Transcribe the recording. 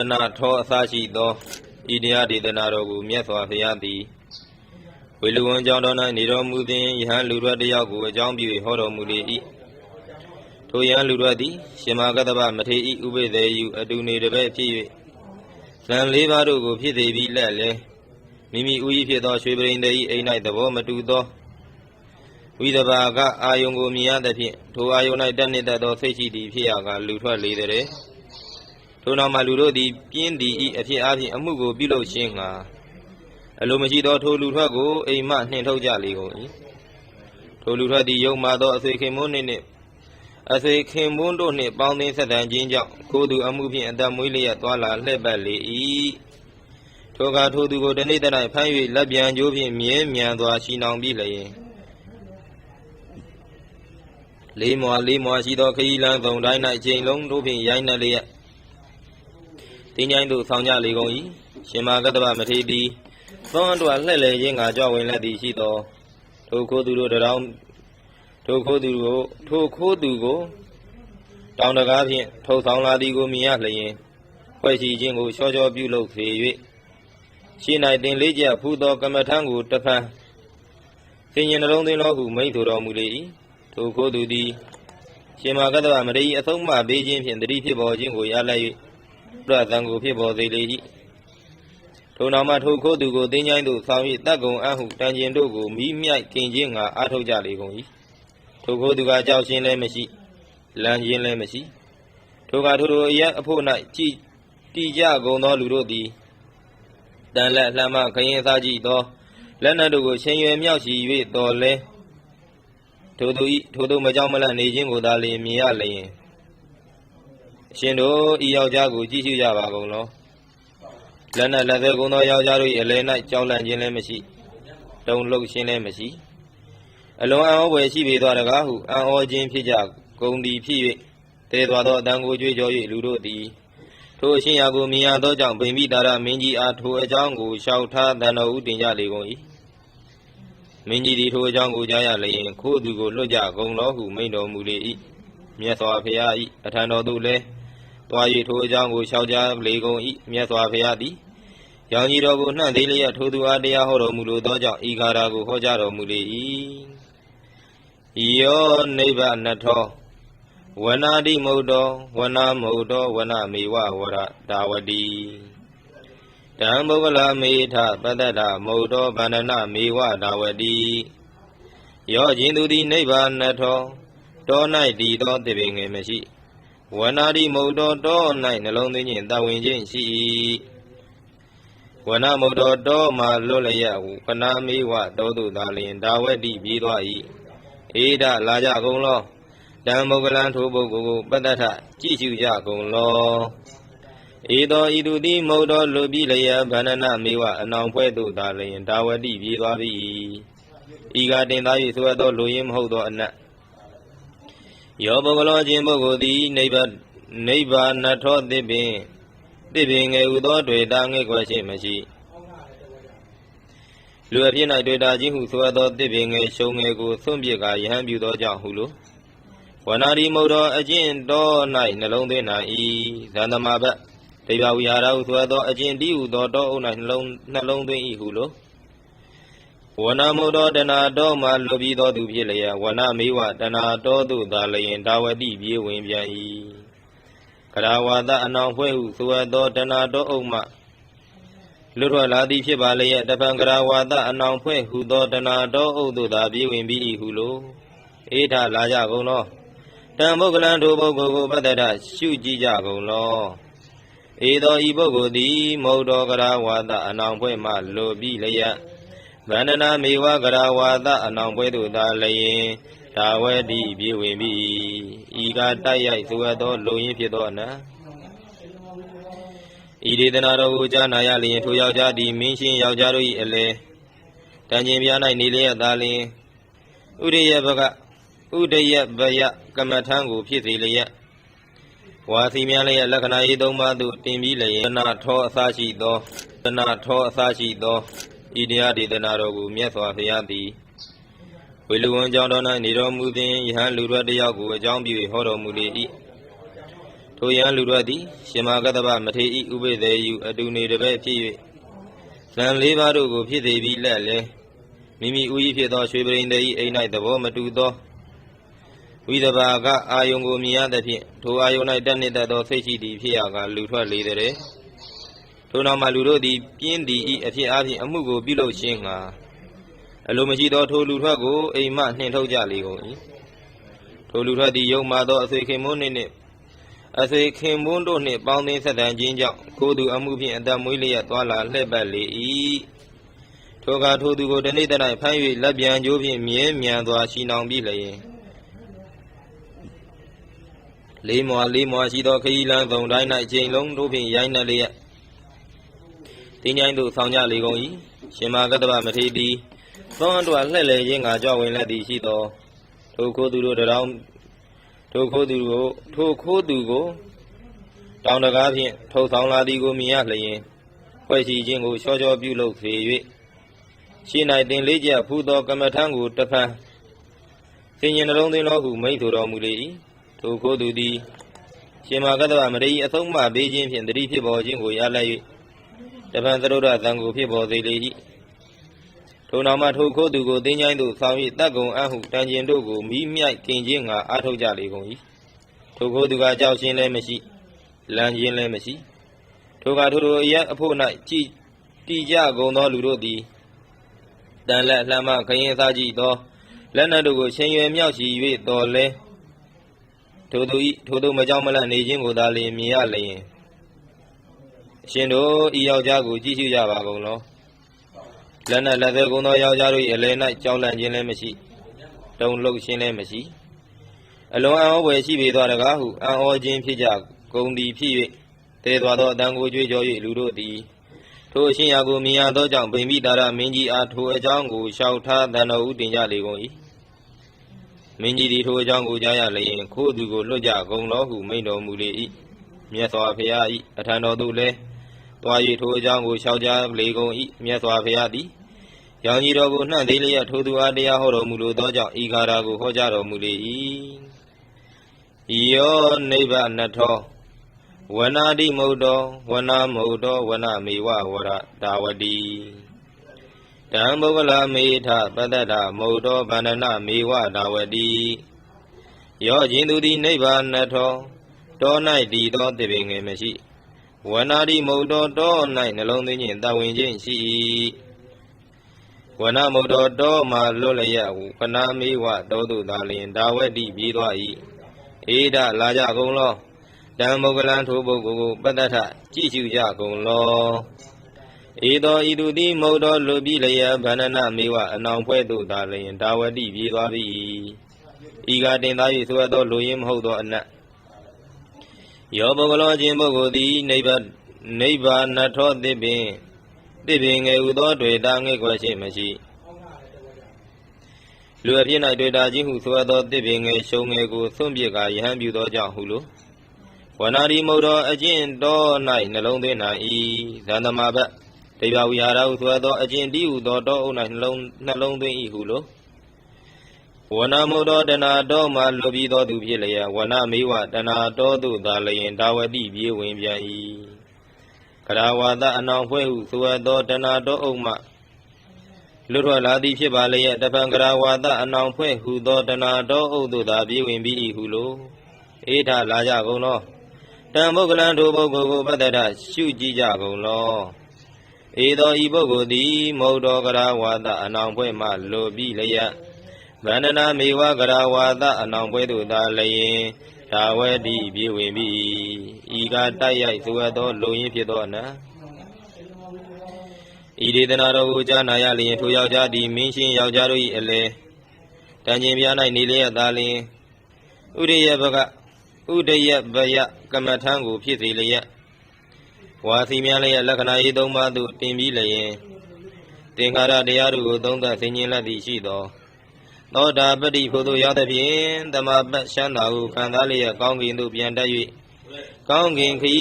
တနာထောအစရှိသောဤတရားဒေသနာတော်ကိုမြတ်စွာဘုရားသည်ဝေလူဝန်ကြောင့်တော်၌နေတော်မူသည်ယဟန်လူရွက်တယောက်ကိုအကြောင်းပြု၍ဟောတော်မူလေ၏ထိုယဟန်လူရွက်သည်ရှင်မာကတ္တဗမထေဤဥပိသေယအတူနေတပည့်ဖြစ်၍ဇံလေးပါးတို့ကိုဖြစ်သေးပြီးလက်လဲမိမိဥဤဖြစ်သောရွှေပရိန်သေဤအိမ်၌သဘောမတူသောဝိသဘာကအာယုံကိုမြင်ရသဖြင့်ထိုအာယုံ၌တက်နေတတ်သောစိတ်ရှိသည်ဖြစ်ရာကလူထွက်လေတဲ့ ထိုနောက်မှလူတို့သည်ပြင်းသည်ဤအဖြစ်အပြင်အမှုကိုပြုလုပ်ခြင်းငှာအလိုမရှိသောထိုလူထွက်ကိုအိမ်မှနှင်ထုတ်ကြလေကုန်၏ထိုလူထွက်သည်ယုံမာသောအဆွေခင်မွန်းနှင့်နှင့်အဆွေခင်မွန်းတို့နှင့်ပေါင်းသင်းဆက်တန်ခြင်းကြောင့်ခိုးသူအမှုဖြင့်အသက်မွေးလျက်သွာလာလှည့်ပတ်လေ၏ထိုကထိုသူကိုတနေ့တည်း၌ဖမ်း၍လက်ပြန်ကြိုးဖြင့်မြဲမြံစွာရှိနှောင်ပြီးလျင်လေးမွာလေးမွာရှိသောခရီးလမ်းသုံးတိုင်း၌ချိန်လုံးတို့ဖြင့်ရိုင်းနှက်လျက် တင်းញိုင်းတို့ဆောင်ကြလေကုန်၏ရှင်မာကတ္တဗမထေရီသောအတွက်လှည့်လေခြင်းကကြွဝင်လက်သည်ရှိသောထိုခိုးသူတို့တရောင်းထိုခိုးသူကိုထိုခိုးသူကိုတောင်တကားဖြင့်ထုတ်ဆောင်လာသည်ကိုမြင်ရလျင်ဖွဲ့စည်းခြင်းကိုချောချောပြုလုပ်စေ၍ရှင်း၌တင်လေးကျဖူးသောကမ္မထံကိုတဖန်သင်ញင်နှလုံးသွင်းတော်ဟုမိန့်ဆိုတော်မူလေ၏ထိုခိုးသူသည်ရှင်မာကတ္တဗမထေရီအဆုံးအမပေးခြင်းဖြင့်တတိဖြစ်ပေါ်ခြင်းကိုရလိုက်၍ ပြသံကိုဖြစ်ပေါ်စေလေ၏ထိုနောက်မှထိုခိုးသူကိုတင်းချိုင်းသို့ဆောင်၍တပ်ကုံအဟုတန်ကျင်တို့ကိုမိမြိုက်ခင်ခြင်းငါအားထုတ်ကြလေကုန်၏ထိုခိုးသူကကြောက်ခြင်းလည်းမရှိလမ်းခြင်းလည်းမရှိထိုကထိုထိုအရက်အဖို့၌ကြည်တီကြကုန်သောလူတို့သည်တန်လက်လှမ်းမခရင်စားကြည့်သောလက်နက်တို့ကိုရှင်ရွယ်မြောက်ရှိ၍တော်လဲထိုသူဤထိုသူမကြောက်မလန့်နေခြင်းကိုသာလျှင်မြင်ရလျင်အ ရှင်တို့ဤယောက်ျားကိုကြည့်ရှုကြပါကုန်လောလက်နဲ့လက်သေးကုန်သောယောက်ျားတို့၏အလယ်၌ကြောက်လန့်ခြင်းလည်းမရှိတုံလှုပ်ခြင်းလည်းမရှိအလွန်အံ့ဩဖွယ်ရှိပေသောတကားဟုအံ့ဩခြင်းဖြစ်ကြကုန်သည်ဖြစ်၍တည်သွားသောအတန်ကိုကြွေးကြော်၍လူတို့သည်ထိုအရှင်ရာကိုမြင်ရသောကြောင့်ဗိမိတာရမင်းကြီးအားထိုအကြောင်းကိုလျှောက်ထားတန်တော်ဦးတင်ကြလေကုန်၏မင်းကြီးသည်ထိုအကြောင်းကိုကြားရလျင်ခိုးသူကိုလွတ်ကြကုန်လောဟုမိန့်တော်မူလေ၏မြတ်စွာဘုရား၏အထံတော်သို့လည်း သွား၍ထိုအကြောင်းကိုလျှောက်ကြားလေကုန်၏မြတ်စွာဘုရားသည်ရောင်ကြီးတော်ကိုနှံ့သေးလျက်ထိုသူအားတရားဟောတော်မူလိုသောကြောင့်ဤကာရာကိုဟောကြားတော်မူလေ၏ယောနိဗ္ဗာနထောဝနာတိမုတ်တော်ဝနာမုတ်တော်ဝနမေဝဝရတာဝတိတံဘုဂလမေထပတ္တတမုတ်တော်ဗန္ဒနမေဝတာဝတိယောခြင်းသူသည်နိဗ္ဗာနထောတော၌တည်သောတေပင်ငယ်မရှိ ဝနာတိမုတ်တော်တော၌နှလုံးသွင်းခြင်းတာဝန်ခြင်းရှိ၏ဝနာမုတ်တော်တောမှလွတ်လျက်ဝနာမေဝတောတုသာလျင်ဒါဝတိပြေးသွား၏အေဒလာကြကုန်လောတံမုဂလံထိုပုဂ္ဂိုလ်ကိုပတ္တထကြည့်ရှုကြကုန်လောဧသောဤသူသည်မုတ်တော်လူပြီးလျက်ဗန္ဒနမေဝအနောင်ဖွဲ့သို့သာလျင်ဒါဝတိပြေးသွားသည်ဤကတင်သား၍ဆိုအပ်သောလူရင်းမဟုတ်သောအနတ် ယောပုဂ္ဂလောခြင်းပုဂ္ဂိုလ်သည်နိဗ္ဗာန်နိဗ္ဗာန်ထောသစ်ပင်သစ်ပင်ငယ်ဟူသောတွေ့တာငဲ့ကွယ်ရှိမရှိလူအဖြစ်၌တွေ့တာခြင်းဟုဆိုသောသစ်ပင်ငယ်ရှုံငယ်ကိုသွန့်ပြစ်ကယဟန်ပြုသောကြောင့်ဟုလိုဝနာရီမုတ်တော်အကျင့်တော်၌နှလုံးသွင်းနိုင်၏ဇန္တမဘတ်တေဘဝိဟာရဟုဆိုသောအကျင့်တည်းဟုသောတောအုပ်၌နှလုံးနှလုံးသွင်း၏ဟုလို ဝနမုဒ္ဒောတနာတော်မှလွတ်ပြီးသောသူဖြစ်လျက်ဝနမေဝတနာတော်သို့သာလျင်ဒါဝတိပြေးဝင်ပြန်၏ကရာဝါဒအနောင်ဖွဲ့ဟုဆိုအပ်သောတနာတော်အုပ်မှလွတ်ထွက်လာသည်ဖြစ်ပါလျက်တပံကရာဝါဒအနောင်ဖွဲ့ဟုသောတနာတော်အုပ်သို့သာပြေးဝင်ပြီး၏ဟုလိုအေထလာကြကုန်လောတံပုဂ္ဂလံထိုပုဂ္ဂိုလ်ကိုပတ္တရရှုကြည့်ကြကုန်လောဧသောဤပုဂ္ဂိုလ်သည်မௌတော်ကရာဝါဒအနောင်ဖွဲ့မှလွတ်ပြီးလျက် ဗန္ဒနာမေဝကရာဝါဒအနောင်ပွဲသို့သာလျင်ဒါဝတိပြေဝင်ပြီဤကတိုက်ရိုက်ဆိုအပ်သောလုံရင်းဖြစ်သောအနံဤဒေသနာတော်ကိုကြားနာရလျင်ထိုယောက်ျားသည်မင်းရှင်ယောက်ျားတို့၏အလေတန်ကျင်ပြား၌နေလျက်သာလျင်ဥရိယဘကဥဒယဘယကမ္မထံကိုဖြစ်စေလျက်ဝါစီများလျက်လက္ခဏာရေးသုံးပါးသို့တင်ပြီးလျင်တဏထောအစရှိသောတဏထောအစရှိသော ဤတရားဒေသနာတော်ကိုမြတ်စွာဘုရားသည်ဝေလူဝန်ကြောင့်တော်၌နေတော်မူသည်ယဟန်လူရွက်တယောက်ကိုအကြောင်းပြု၍ဟောတော်မူလေ၏ထိုယံလူတို့သည်ရှင်မာကတ္တဗမထေဤဥပိသေယုအတုနေတပည့်ဖြစ်၍ဇံလေးပါးတို့ကိုဖြစ်သေးပြီးလက်လဲမိမိဥဤဖြစ်သောရွှေပရိန်တေဤအိမ်၌သဘောမတူသောဝိသဘာကအာယုံကိုမြင်ရသဖြင့်ထိုအာယုံ၌တက်နေတတ်သောစိတ်ရှိသည်ဖြစ်ရကလူထွက်လေတဲ့ ထိုနောက်မှလူတို့သည်ပြင်းသည်ဤအဖြစ်အပြင်အမှုကိုပြုလုပ်ခြင်းငှာအလိုမရှိသောထိုလူထွက်ကိုအိမ်မှနှင်ထုတ်ကြလေကုန်၏ထိုလူထွက်သည်ယုံမာသောအဆွေခင်မွန်းနှင့်နှင့်အစေခင်မွန်းတို့နှင့်ပေါင်းသင်းဆက်တန်ခြင်းကြောင့်ကိုယ်သူအမှုဖြင့်အတမွေးလျက်သွာလာလှည့်ပတ်လေ၏ထိုကထိုသူကိုတနေ့တည်း၌ဖမ်း၍လက်ပြန်ကြိုးဖြင့်မြဲမြံစွာရှီနှောင်ပြီးလျင်လေးမွာလေးမွာရှိသောခရီးလမ်းသုံးတိုင်း၌ချိန်လုံးတို့ဖြင့်ရိုင်းနှက်လျက် တင်းញိုင်းသို့ဆောင်ကြလေကုန်၏ရှင်မာကတ္တဗမထေတီသောအတော်လှည့်လေခြင်းကကြွဝင်လက်သည်ရှိသောထိုကိုယ်သူတို့တရောင်းထိုခိုးသူကိုထိုခိုးသူကိုတောင်တကားဖြင့်ထုတ်ဆောင်လာသည်ကိုမြင်ရလျင်ဖွဲ့စည်းခြင်းကိုချောချောပြုလုပ်စေ၍ရှင်း၌တင်လေးကျဖူးသောကမ္မထံကိုတဖန်စင်ញင်နှလုံးသွင်းတော်ဟုမိန့်ဆိုတော်မူလေ၏ထိုခိုးသူသည်ရှင်မာကတ္တဗမရိအဆုံးမပေးခြင်းဖြင့်တတိဖြစ်ပေါ်ခြင်းကိုရလက်၍ တဖန်သရုဒ္ဓသံကိုဖြစ်ပေါ်စေလေ၏ထိုနောက်မှထိုခိုးသူကိုတင်းချိုင်းသို့ဆောင်၍တပ်ကုံအဟုတန်ကျင်တို့ကိုမိမြိုက်တင်ခြင်းငါအားထုတ်ကြလေကုန်၏ထိုခိုးသူကကြောက်ရှင်းလည်းမရှိလမ်းခြင်းလည်းမရှိထိုကထိုထိုအရက်အဖို့၌ကြည်တီကြကုန်သောလူတို့သည်တန်လက်လှမ်းမခရင်စားကြည့်သောလက်နက်တို့ကိုရှင်ရွယ်မြောက်ချီ၍တော်လဲထိုသူဤထိုသူမကြောက်မလန့်နေခြင်းကိုသာလျှင်မြင်ရလျင်အ ရှင်တို့ဤယောက်ျားကိုကြည့်ရှုကြပါကုန်လောလက်နဲ့လက်သေးကုန်းသောယောက်ျားတို့၏အလယ်၌ကြောက်လန့်ခြင်းလည်းမရှိတုံလှုပ်ခြင်းလည်းမရှိအလွန်အံ့ဩဖွယ်ရှိပေသောတကားဟုအံ့ဩခြင်းဖြစ်ကြကုန်သည်ဖြစ်၍သေသွားသောအတန်ကိုကြွေးကြော်၍လူတို့သည်ထိုအရှင်ရာကိုမြင်ရသောကြောင့်ဗိမိတာရမင်းကြီးအားထိုအကြောင်းကိုလျှောက်ထားတန်တော်ဦးတင်ကြလေကုန်၏မင်းကြီးသည်ထိုအကြောင်းကိုကြားရလျင်ခိုးသူကိုလွတ်ကြကုန်လောဟုမိန့်တော်မူလေ၏မြတ်စွာဘုရား၏အထံတော်သို့လည်း တွား၍ထိုအကြောင်းကိုလျှောက်ကြားလေကုန်၏မြတ်စွာဘုရားသည်ရောင်ကြီးတော်ကိုနှံ့သေးလျက်ထိုသူအားတရားဟောတော်မူလိုသောကြောင့်ဤကာရာကိုဟောကြားတော်မူလေ၏ယောနိဗ္ဗာနထောဝနာတိမုတ်တော်ဝနာမုတ်တော်ဝနာမေဝဝရတာဝတိတံဘုဂလမေထပတ္တတမုတ်တော်ဗန္ဒနာမေဝတာဝတိယောခြင်းသူသည်နိဗ္ဗာနထောတော၌တည်သောတေပင်ငယ်မရှိ ဝနာတိမုတ်တော်တော၌နှလုံးသွင်းခြင်းတဝင်ခြင်းရှိ၏ဝနာမုတ်တော်တောမှလွတ်လျက်ဝနာမေဝတောတုသာလျင်ဒါဝတိပြေးသွား၏ဧဒလာကြကုန်လောတံမုဂလံထိုပုဂ္ဂိုလ်ကိုပတ္တထကြည့်ရှုကြကုန်လောဧသောဤသူသည်မုတ်တော်လွတ်ပြီးလျက်ဗန္ဒနာမေဝအနောင်ဖွဲ့သို့သာလျင်ဒါဝတိပြေးသွားပြီဤကတင်သား၍ဆိုရသောလူရင်းမဟုတ်သောအနတ် ယောပုဂ္ဂလောခြင်းပုဂ္ဂိုလ်သည်နိဗ္ဗာန်နိဗ္ဗာန်ထောသစ်ပင်သစ်ပင်ငယ်ဟုသောတွေ့တာငဲ့ကွယ်ရှိမရှိလူအဖြစ်၌တွေ့တာခြင်းဟုဆိုရသောသစ်ပင်ငယ်ရှုံငယ်ကိုသွန့်ပြစ်ကာယဟန်ပြုသောကြောင့်ဟုလိုဝနာရီမုတ်တော်အကျင့်တော်၌နှလုံးသွင်းနိုင်၏ဇန္တမဘတ်တေဘဝိဟာရဟုဆိုရသောအကျင့်တည်းဟုသောတောအုပ်၌နှလုံးနှလုံးသွင်း၏ဟုလို ဝနာမုတ်တော်တဏတော်မှလွတ်ပြီးသောသူဖြစ်လျက်ဝနာမေဝတဏတော်သို့သာလျင်ဒါဝတိပြေးဝင်ပြန်၏ကရာဝါဒအနောင်ဖွဲ့ဟုဆိုရသောတဏတော်အုပ်မှလွတ်ထွက်လာသည်ဖြစ်ပါလျက်တပံကရာဝါဒအနောင်ဖွဲ့ဟုသောတဏတော်အုပ်သို့သာပြေးဝင်ပြီး၏ဟုလိုအေထလာကြကုန်လောတံပုဂ္ဂလံထိုပုဂ္ဂိုလ်ကိုပတ္တရရှုကြည့်ကြကုန်လောဧသောဤပုဂ္ဂိုလ်သည်မௌတော်ကရာဝါဒအနောင်ဖွဲ့မှလွတ်ပြီးလျက် ဗန္ဒနာမေဝကရာဝါဒအနောင်ပွဲသို့သာလျင်ဒါဝတိပြေဝင်ပြီဤကတိုက်ရိုက်ဆိုရသောလုံရင်းဖြစ်သောအနံဤဒေသနာတော်ကိုကြားနာရလျင်ထိုယောက်ျားသည်မင်းရှင်ယောက်ျားတို့၏အလေတန်ကျင်ပြား၌နေလျက်သာလျင်ဥရိယဘကဥဒယဘယကမ္မထံကိုဖြစ်စေလျက်ဝါစီများလျက်လက္ခဏာရေးသုံးပါးသို့တင်ပြီးလျင်သင်္ခါရတရားတို့ကိုသုံးသပ်ဆင်ခြင်လက်သည်ရှိသော သောတာပတိဖို့သို့ရောက်သဖြင့်တမပတ်ရှမ်းသာဟုခံစားလျက်ကောင်းကင်သို့ပြန်တက်၍ကောင်းကင်ခရီး